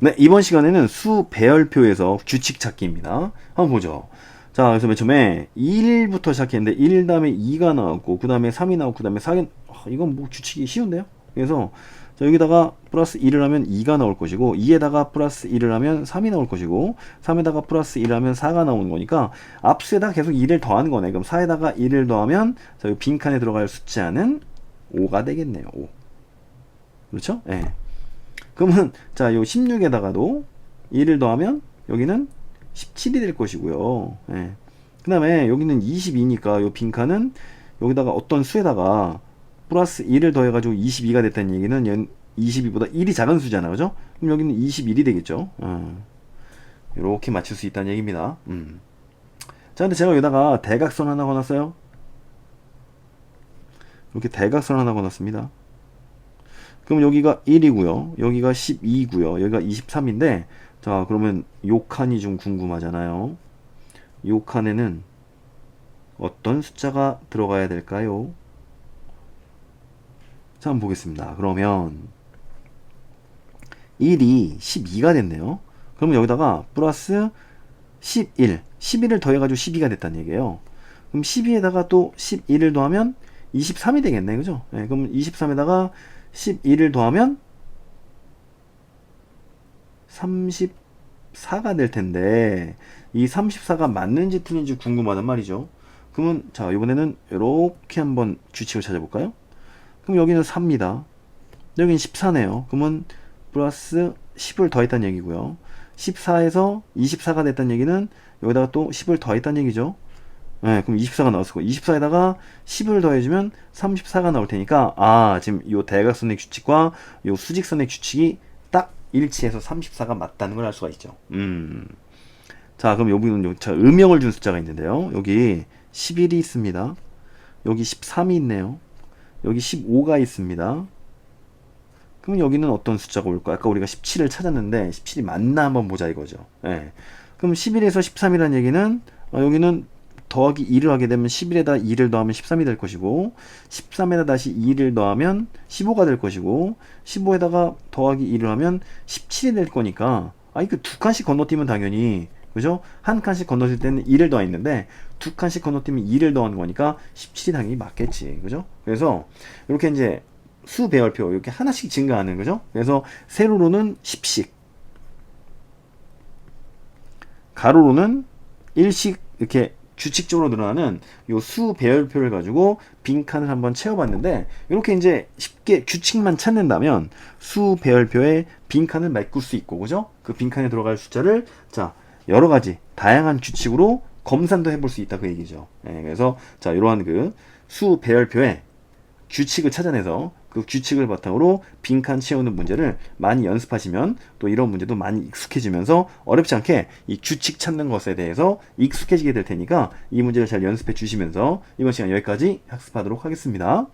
네, 이번 시간에는 수 배열표에서 규칙 찾기입니다. 한번 보죠. 자, 그래서 맨 처음에 1부터 시작했는데 1 다음에 2가 나왔고 그 다음에 3이 나왔고 그 다음에 4가 이건 뭐 규칙이 쉬운데요? 그래서 자, 여기다가 플러스 1을 하면 2가 나올 것이고 2에다가 플러스 1을 하면 3이 나올 것이고 3에다가 플러스 1을 하면 4가 나오는 거니까 앞수에다가 계속 1을 더하는 거네. 그럼 4에다가 1을 더하면 자, 이 빈칸에 들어갈 숫자는 5가 되겠네요. 5. 그렇죠? 예. 네. 그러면 자, 요 16에다가도 1을 더하면 여기는 17이 될 것이고요. 예. 그 다음에 여기는 22니까 요 빈칸은 여기다가 어떤 수에다가 플러스 1을 더해가지고 22가 됐다는 얘기는 얘는 22보다 1이 작은 수잖아. 그죠? 그럼 여기는 21이 되겠죠. 어. 이렇게 맞출 수 있다는 얘기입니다. 음. 자, 근데 제가 여기다가 대각선 하나 걸었어요. 이렇게 대각선 하나 걸었습니다. 그럼 여기가 1이고요. 여기가 12고요. 여기가 23인데 자, 그러면 요 칸이 좀 궁금하잖아요. 요 칸에는 어떤 숫자가 들어가야 될까요? 자, 한번 보겠습니다. 그러면 1이 12가 됐네요. 그러면 여기다가 플러스 11, 11을 더해가지고 12가 됐다는 얘기예요. 그럼 12에다가 또 11을 더하면 23이 되겠네, 그죠? 네, 그럼 23에다가 11을 더하면 34가 될 텐데 이 34가 맞는지 틀린지 궁금하단 말이죠. 그러면 자 이번에는 이렇게 한번 규칙을 찾아볼까요? 그럼 여기는 4입니다. 여기는 14네요. 그러면 플러스 10을 더했다는 얘기고요. 14에서 24가 됐다는 얘기는 여기다가 또 10을 더했다는 얘기죠. 네, 그럼 24가 나왔을 거고 24에다가 10을 더해주면 34가 나올 테니까 아 지금 이 대각선의 규칙과 이 수직선의 규칙이 딱 일치해서 34가 맞다는 걸 알 수가 있죠. 음. 자 그럼 여기는 요- 자, 음영을 준 숫자가 있는데요. 여기 11이 있습니다. 여기 13이 있네요. 여기 15가 있습니다. 그럼 여기는 어떤 숫자가 올까? 아까 우리가 17을 찾았는데 17이 맞나 한번 보자 이거죠. 예. 그럼 11에서 13이라는 얘기는 어, 여기는 더하기 2를 하게 되면 11에다 2를 더하면 13이 될 것이고 13에다 다시 2를 더하면 15가 될 것이고 15에다가 더하기 2를 하면 17이 될 거니까 아 이거 두 칸씩 건너뛰면 당연히 그죠? 한 칸씩 건너뛸 때는 2를 더했는데 두 칸씩 건너뛰면 2를 더한 거니까 17이 당연히 맞겠지. 그죠? 그래서 이렇게 이제 수 배열표 이렇게 하나씩 증가하는 거죠. 그래서 세로로는 10씩 가로로는 1씩 이렇게 규칙적으로 늘어나는 요 수 배열표를 가지고 빈칸을 한번 채워봤는데 이렇게 이제 쉽게 규칙만 찾는다면 수 배열표에 빈칸을 메꿀 수 있고 그죠? 그 빈칸에 들어갈 숫자를 자 여러 가지 다양한 규칙으로 검산도 해볼 수 있다 그 얘기죠. 예, 그래서 자 이러한 그 수 배열표에 규칙을 찾아내서 그 규칙을 바탕으로 빈칸 채우는 문제를 많이 연습하시면 또 이런 문제도 많이 익숙해지면서 어렵지 않게 이 규칙 찾는 것에 대해서 익숙해지게 될 테니까 이 문제를 잘 연습해 주시면서 이번 시간 여기까지 학습하도록 하겠습니다.